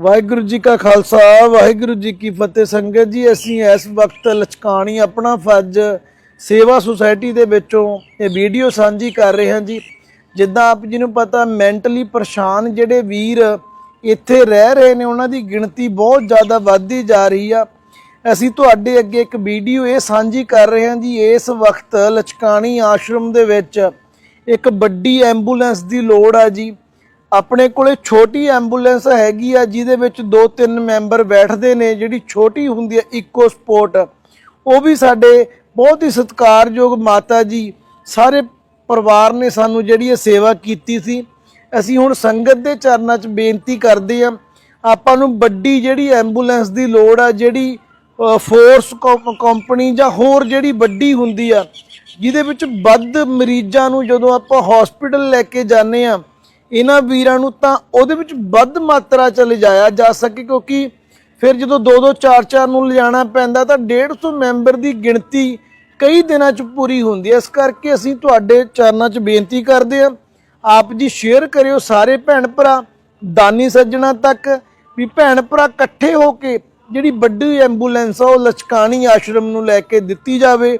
ਵਾਹਿਗੁਰੂ ਜੀ ਕਾ ਖਾਲਸਾ, ਵਾਹਿਗੁਰੂ ਜੀ ਕੀ ਫਤਿਹ। ਸੰਗਤ ਜੀ, ਅਸੀਂ ਇਸ ਵਕਤ ਲਚਕਾਣੀ ਆਪਣਾ ਫਰਜ਼ ਸੇਵਾ ਸੁਸਾਇਟੀ ਦੇ ਵਿੱਚੋਂ ਇਹ ਵੀਡੀਓ ਸਾਂਝੀ ਕਰ ਰਹੇ ਹਾਂ ਜੀ। ਜਿੱਦਾਂ ਆਪ ਜੀ ਨੂੰ ਪਤਾ, ਮੈਂਟਲੀ ਪਰੇਸ਼ਾਨ ਜਿਹੜੇ ਵੀਰ ਇੱਥੇ ਰਹਿ ਰਹੇ ਨੇ, ਉਹਨਾਂ ਦੀ ਗਿਣਤੀ ਬਹੁਤ ਜ਼ਿਆਦਾ ਵੱਧਦੀ ਜਾ ਰਹੀ ਆ। ਅਸੀਂ ਤੁਹਾਡੇ ਅੱਗੇ ਇੱਕ ਵੀਡੀਓ ਇਹ ਸਾਂਝੀ ਕਰ ਰਹੇ ਹਾਂ ਜੀ। ਇਸ ਵਕਤ ਲਚਕਾਣੀ ਆਸ਼ਰਮ ਦੇ ਵਿੱਚ ਇੱਕ ਵੱਡੀ ਐਂਬੂਲੈਂਸ ਦੀ ਲੋੜ ਆ ਜੀ। ਆਪਣੇ ਕੋਲੇ ਛੋਟੀ ਐਂਬੂਲੈਂਸ ਹੈਗੀ ਆ, ਜਿਹਦੇ ਵਿੱਚ ਦੋ ਤਿੰਨ ਮੈਂਬਰ ਬੈਠਦੇ ਨੇ, ਜਿਹੜੀ ਛੋਟੀ ਹੁੰਦੀ ਆ ਇਕੋ ਸਪੋਰਟ ਉਹ ਵੀ ਸਾਡੇ ਬਹੁਤ ਹੀ ਸਤਿਕਾਰਯੋਗ ਮਾਤਾ ਜੀ, ਸਾਰੇ ਪਰਿਵਾਰ ਨੇ ਸਾਨੂੰ ਜਿਹੜੀ ਇਹ ਸੇਵਾ ਕੀਤੀ ਸੀ। ਅਸੀਂ ਹੁਣ ਸੰਗਤ ਦੇ ਚਰਨਾਂ 'ਚ ਬੇਨਤੀ ਕਰਦੇ ਹਾਂ, ਆਪਾਂ ਨੂੰ ਵੱਡੀ ਜਿਹੜੀ ਐਂਬੂਲੈਂਸ ਦੀ ਲੋੜ ਆ, ਜਿਹੜੀ ਫੋਰਸ ਕੰ- ਕੰਪਨੀ ਜਾਂ ਹੋਰ ਜਿਹੜੀ ਵੱਡੀ ਹੁੰਦੀ ਆ, ਜਿਹਦੇ ਵਿੱਚ ਵੱਧ ਮਰੀਜ਼ਾਂ ਨੂੰ ਜਦੋਂ ਆਪਾਂ ਹਸਪੀਟਲ ਲੈ ਕੇ ਜਾਂਦੇ ਆ ਇਹਨਾਂ ਵੀਰਾਂ ਨੂੰ ਤਾਂ ਉਹਦੇ ਵਿੱਚ ਵੱਧ ਮਾਤਰਾ ਚ ਲਿਜਾਇਆ ਜਾ ਸਕੇ, ਕਿਉਂਕਿ ਫਿਰ ਜਦੋਂ 2-2 4-4 ਨੂੰ ਲਿਜਾਣਾ ਪੈਂਦਾ ਤਾਂ 150 ਮੈਂਬਰ ਦੀ ਗਿਣਤੀ ਕਈ ਦਿਨਾਂ ਚ ਪੂਰੀ ਹੁੰਦੀ ਹੈ। ਇਸ ਕਰਕੇ ਅਸੀਂ ਤੁਹਾਡੇ ਚਰਨਾਂ 'ਚ ਬੇਨਤੀ ਕਰਦੇ ਹਾਂ, ਆਪ ਜੀ ਸ਼ੇਅਰ ਕਰਿਓ ਸਾਰੇ ਭੈਣ ਭਰਾ, ਦਾਨੀ ਸੱਜਣਾ ਤੱਕ, ਵੀ ਭੈਣ ਭਰਾ ਇਕੱਠੇ ਹੋ ਕੇ ਜਿਹੜੀ ਵੱਡੀ ਐਂਬੂਲੈਂਸ ਆ, ਉਹ ਲਚਕਾਣੀ ਆਸ਼ਰਮ ਨੂੰ ਲੈ ਕੇ ਦਿੱਤੀ ਜਾਵੇ,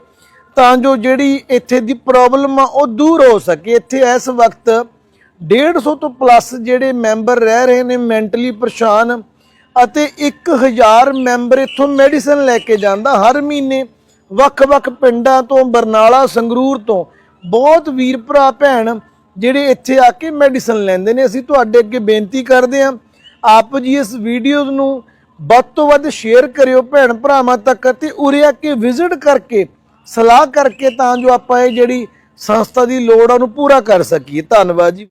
ਤਾਂ ਜੋ ਜਿਹੜੀ ਇੱਥੇ ਦੀ ਪ੍ਰੋਬਲਮ ਆ, ਉਹ ਦੂਰ ਹੋ ਸਕੇ। ਇੱਥੇ ਇਸ ਵਕਤ 150 ਤੋਂ ਪਲੱਸ ਜਿਹੜੇ ਮੈਂਬਰ ਰਹਿ ਰਹੇ ਨੇ ਮੈਂਟਲੀ ਪਰੇਸ਼ਾਨ ਅਤੇ 1000 ਮੈਂਬਰ ਇੱਥੋਂ ਮੈਡੀਸਨ ਲੈ ਕੇ ਜਾਂਦਾ ਹਰ ਮਹੀਨੇ ਵੱਖ-ਵੱਖ ਪਿੰਡਾਂ ਤੋਂ, ਬਰਨਾਲਾ, ਸੰਗਰੂਰ ਤੋਂ। ਬਹੁਤ ਵੀਰ ਭਰਾ, ਭੈਣ ਜਿਹੜੇ ਇੱਥੇ ਆ ਕੇ ਮੈਡੀਸਨ ਲੈਂਦੇ ਨੇ। ਅਸੀਂ ਤੁਹਾਡੇ ਅੱਗੇ ਬੇਨਤੀ ਕਰਦੇ ਹਾਂ, ਆਪ ਜੀ ਇਸ ਵੀਡੀਓ ਨੂੰ ਵੱਧ ਤੋਂ ਵੱਧ ਸ਼ੇਅਰ ਕਰਿਓ ਭੈਣ ਭਰਾਵਾਂ ਤੱਕ ਅਤੇ ਉਰੇ ਆ ਕੇ ਵਿਜ਼ਿਟ ਕਰਕੇ, ਸਲਾਹ ਕਰਕੇ ਤਾਂ ਜੋ ਆਪਾਂ ਇਹ ਜਿਹੜੀ ਸੰਸਥਾ ਦੀ ਲੋੜ ਆ ਉਹਨੂੰ ਪੂਰਾ ਕਰ ਸਕੀਏ। ਧੰਨਵਾਦ ਜੀ।